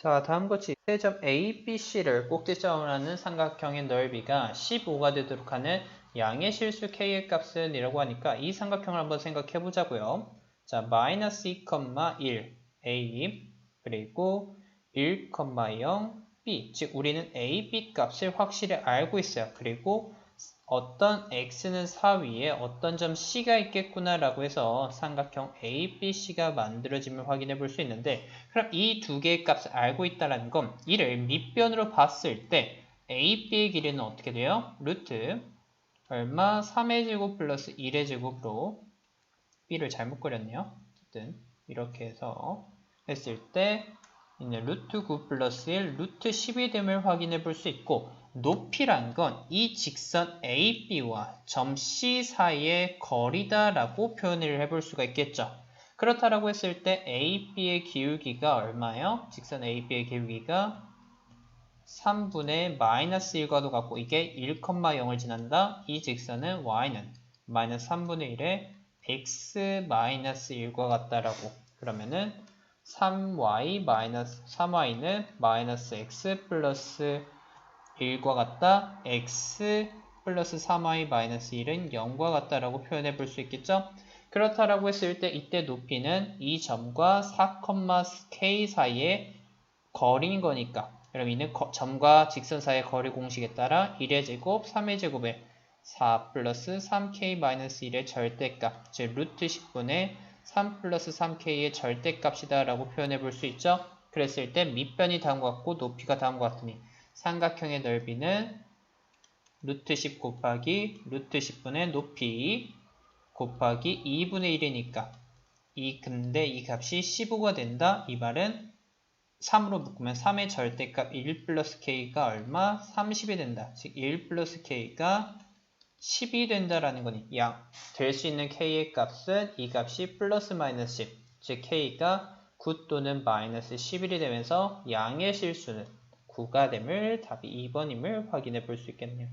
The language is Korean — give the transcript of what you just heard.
자, 다음 것이 세점 ABC를 꼭지점으로 하는 삼각형의 넓이가 15가 되도록 하는 양의 실수 K의 값은 이라고 하니까 이 삼각형을 한번 생각해 보자고요. 자, 마이너스 2,1 A 그리고 1,0 B 즉 우리는 A, B 값을 확실히 알고 있어요. 그리고 어떤 x는 4 위에 어떤 점 c가 있겠구나 라고 해서 삼각형 ABC가 만들어짐을 확인해 볼 수 있는데 그럼 이 두 개의 값을 알고 있다는 건 이를 밑변으로 봤을 때 AB의 길이는 어떻게 돼요? 루트 얼마 3의 제곱 플러스 1의 제곱으로 B를 잘못 그렸네요. 어쨌든 이렇게 해서 했을 때 있는 루트 9 플러스 1 루트 10이 됨을 확인해 볼 수 있고 높이란 건 이 직선 AB와 점 C 사이의 거리다라고 표현을 해볼 수가 있겠죠. 그렇다라고 했을 때 AB의 기울기가 얼마예요? 직선 AB의 기울기가 3분의 마이너스 1과도 같고 이게 1,0을 지난다. 이 직선은 y는 마이너스 3분의 1에 x 마이너스 1과 같다라고 그러면은 3y 마이너스 3y는 마이너스 x 플러스 1과 같다. x 플러스 3y 마이너스 1은 0과 같다라고 표현해 볼 수 있겠죠? 그렇다라고 했을 때 이때 높이는 이 점과 4,k 사이의 거리인 거니까 그럼 이는 거, 점과 직선 사이의 거리 공식에 따라 1의 제곱, 3의 제곱에 4 플러스 3k 마이너스 1의 절대값 즉 루트 10분의 3 플러스 3k의 절대값이다 라고 표현해 볼 수 있죠. 그랬을 때 밑변이 다음과 같고 높이가 다음과 같으니 삼각형의 넓이는 루트 10 곱하기 루트 10분의 높이 곱하기 2분의 1이니까 이 근데 이 값이 15가 된다. 이 말은 3으로 묶으면 3의 절대값 1 플러스 k가 얼마? 30이 된다. 즉 1 플러스 k가 10이 된다라는 거니 될수 있는 k의 값은 이 값이 플러스 마이너스 10, 즉 k가 9 또는 마이너스 11이 되면서 양의 실수는 9가 됨을 답이 2번임을 확인해 볼 수 있겠네요.